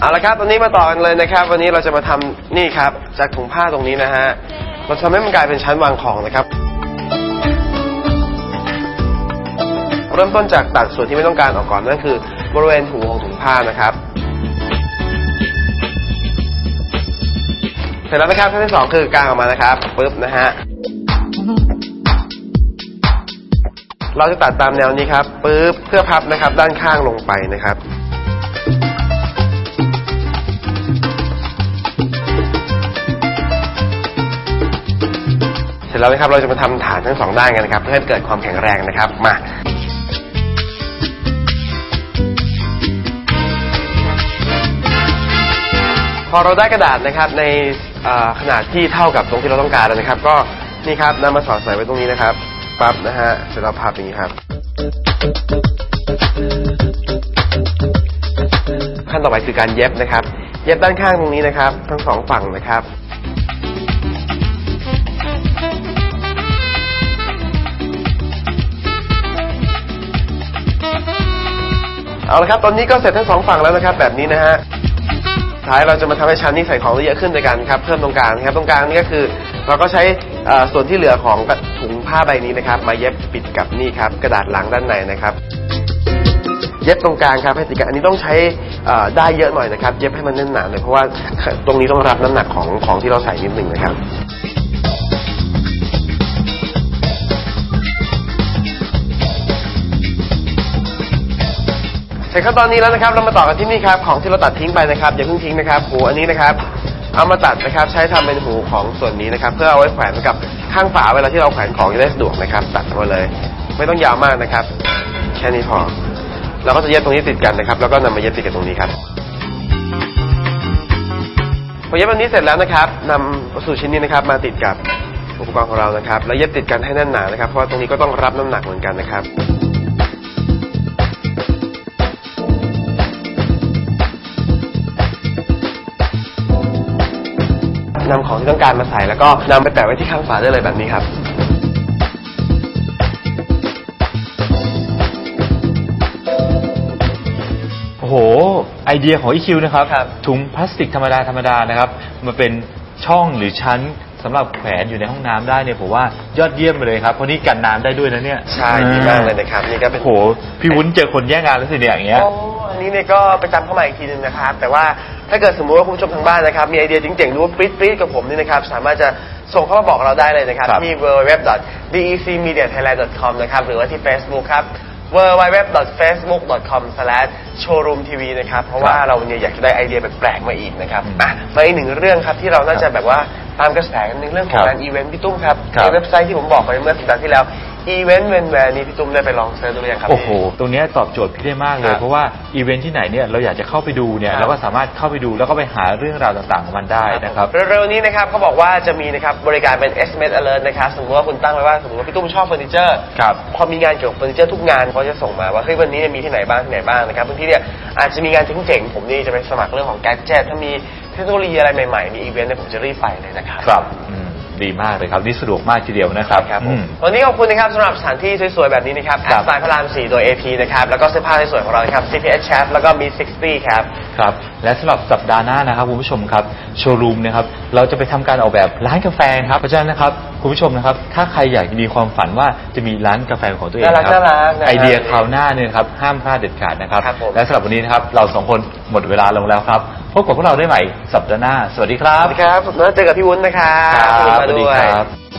เอาละครับตอนนี้มาต่อกันเลยนะครับ วันนี้เราจะมาทำนี่ครับ จากถุงผ้าตรงนี้นะฮะเราทำให้มันกลายเป็นชั้นวางของนะครับ เริ่มต้นจากตัดส่วนที่ไม่ต้องการออกก่อนนั่นคือ บริเวณหูของถุงผ้านะครับ เสร็จแล้วนะครับขั้นที่สองคือกางออกมานะครับปึ๊บนะฮะ เราจะตัดตามแนวนี้ครับปึ๊บเพื่อพับนะครับ ด้านข้างลงไปนะครับเสร็จแล้วนะครับเราจะมาทำฐานทั้งสองด้านกันนะครับ เพื่อให้เกิดความแข็งแรงนะครับมาพอเราได้กระดาษนะครับในขนาดที่เท่ากับตรงที่เราต้องการแล้วนะครับ ก็นี่ครับนำมาสอดใส่ไว้ตรงนี้นะครับ ปั๊บนะฮะเสร็จแล้วพับอย่างนี้ครับ ขั้นต่อไปคือการเย็บนะครับ เย็บด้านข้างตรงนี้นะครับ ทั้งสองฝั่งนะครับเอาละครับตอนนี้ก็เสร็จทั้งสองฝั่งแล้วนะครับ แบบนี้นะฮะท้ายเราจะมาทำให้ชั้นนี้ใส่ของได้เยอะขึ้นด้วยกันครับ เพิ่มตรงกลางครับตรงกลางนี่ก็คือ เราก็ใช้ ส่วนที่เหลือของถุงผ้าใบนี้นะครับ มาเย็บปิดกับนี่ครับ กระดาษหลังด้านในนะครับ เย็บตรงกลางครับให้ติดกันอันนี้ต้องใช้ได้เยอะหน่อยนะครับ เย็บให้มันแน่นหนาหน่อยเพราะว่าตรงนี้ต้องรับน้ำหนักของของที่เราใส่นิดหนึ่งนะครับเสร็จขั้นตอนนี้แล้วนะครับ เรามาต่อกันที่นี่ครับของที่เราตัดทิ้งไปนะครับอย่าเพิ่งทิ้งนะครับหูอันนี้นะครับ เอามาตัดนะครับ ใช้ทำเป็นหูของส่วนนี้นะครับ เพื่อเอาไว้แขวนกับข้างฝาเวลาที่เราแขวนของจะได้สะดวกนะครับ ตัดมาเลย ไม่ต้องยาวมากนะครับ แค่นี้พอเราก็จะเย็บตรงนี้ติดกันนะครับ แล้วก็นำมาเย็บติดกับตรงนี้ครับพอเย็บอันนี้เสร็จแล้วนะครับนำวัสดุชิ้นนี้นะครับ มาติดกับอุปกรณ์ของเรานะครับ แล้วเย็บติดกันให้แน่นหนานะครับ เพราะว่าตรงนี้ก็ต้องรับน้ำหนักเหมือนกันนะครับ นำของที่ต้องการมาใส่แล้วก็นำไปแปะไว้ที่ข้างฝาได้เลยแบบนี้ครับ โอ้โห ไอเดียของ EQ นะครับ ครับ ถุงพลาสติกธรรมดาธรรมดานะครับมาเป็นช่องหรือชั้นสำหรับแขวนอยู่ในห้องน้ำได้เนี่ยผมว่ายอดเยี่ยมไปเลยครับ เพราะนี่กันน้ำได้ด้วยนะเนี่ยใช่ดีมากเลยนะครับนี่ก็เป็น โอ้โห พี่วุ้นเจอคนแย่งงานแล้วสิเนี่ยอย่างเงี้ย โอ้ นนี้เนี่ยก็ไปจำเข้ามาอีกทีหนึงนะครับ แต่ว่าถ้าเกิดสมมุติว่าคุณผู้ชมทางบ้านนะครับ มีไอเดียเจ๋งๆหรือว่าปริ๊ดปริ๊ดกับผมนี่นะครับ สามารถจะส่งเข้ามาบอกเราได้เลยนะครับ ครับ ที่ www.becmediathailand.com นะครับ หรือว่าที่ Facebook ครับ www.facebook.com/showroomtv นะครับ เพราะว่าเราเนี่ยอยากจะได้ไอเดียแปลกๆมาอีกนะครับอืมอะมาอีกหนึ่งเรื่องครับที่เราน่าจะแบบว่าตามกระแสกันหนึ่งเรื่องของครับงานอีเวนต์พี่ตุ้มครับครับ ในเว็บไซต์ที่ผมบอกไปเมื่อสัปดาห์ที่แล้ว อีเวนต์เวนแวร์นี้พี่ตุ้มได้ไปลองเซิร์ชดูหรือยังครับ โอ้โห ตรงเนี้ยตอบโจทย์พี่ได้มากเลคย รับเพราะว่าอีเวนท์ที่ไหนเนี่ยเราอยากจะเข้าไปดูเนี่ยครับ เราก็สามารถเข้าไปดูแล้วก็ไปหาเรื่องราวต่างๆของมันได้นะครับ เร็วๆนี้นะครับเขาบอกว่าจะมีนะครับบริการเป็น SMS alert นะครับสมมติว่าคุณตั้งไว้ว่าสมมติว่าพี่ตุ้มชอบเฟอร์นิเจอร์ครับพอมีงานเกี่ยวกับเฟอร์นิเจอร์ทุกงานเขาจะส่งมาว่าเฮ้ยวันนี้เนี่ยมีที่ไหนบ้างที่ไหนบ้างนะครับบางทีเนี่ยอาจจะมีงานเจ๋งๆผมนี่จะไปสมัครเรื่องของแกดเจิตถ้ามีเทคโนโลยีอะไรใหม่ๆมีอีเวนต์เนี่ยผมจะรีบไปเลยนะครับ ครับอืม ดีมากเลยครับนี่สะดวกมากทีเดียวนะครับครับผอืมมวันนี้ขอบคุณนะครับสำหรับสถานที่สวยๆ แบบนี้นะครับแอครัดบสไตล์พระราม4โดย AP นะครับ แล้วก็เสื้อผ้าสวยๆของเรานะครับ CPS Chat แล้วก็มี60 ครับครับและสำหรับสัปดาห์หน้านะครับคุณผู้ชมครับโชว์รูมนะครับเราจะไปทำการออกแบบร้านกาแฟครับเพราะฉะนั้นนะครับ คุณผู้ชมนะครับ ถ้าใครอยากมีความฝันว่าจะมีร้านกาแฟของตัวเองน่ารักครัน่ารักนะครับไอเดียคราวหน้าเนี่ยนะครับ ห้ามพลาดเด็ดขาดนะครับ ครับผม และสำหรับวันนี้นะครับ เราสองคนหมดเวลาลงแล้วครับ พบกับพวกเราได้ใหม่สัปดาห์หน้า สวัสดีครัสบวัสดีครับผมน่าเจอกับพี่วุ้นนะครับครับที่มาสวัสดีด้วยครับ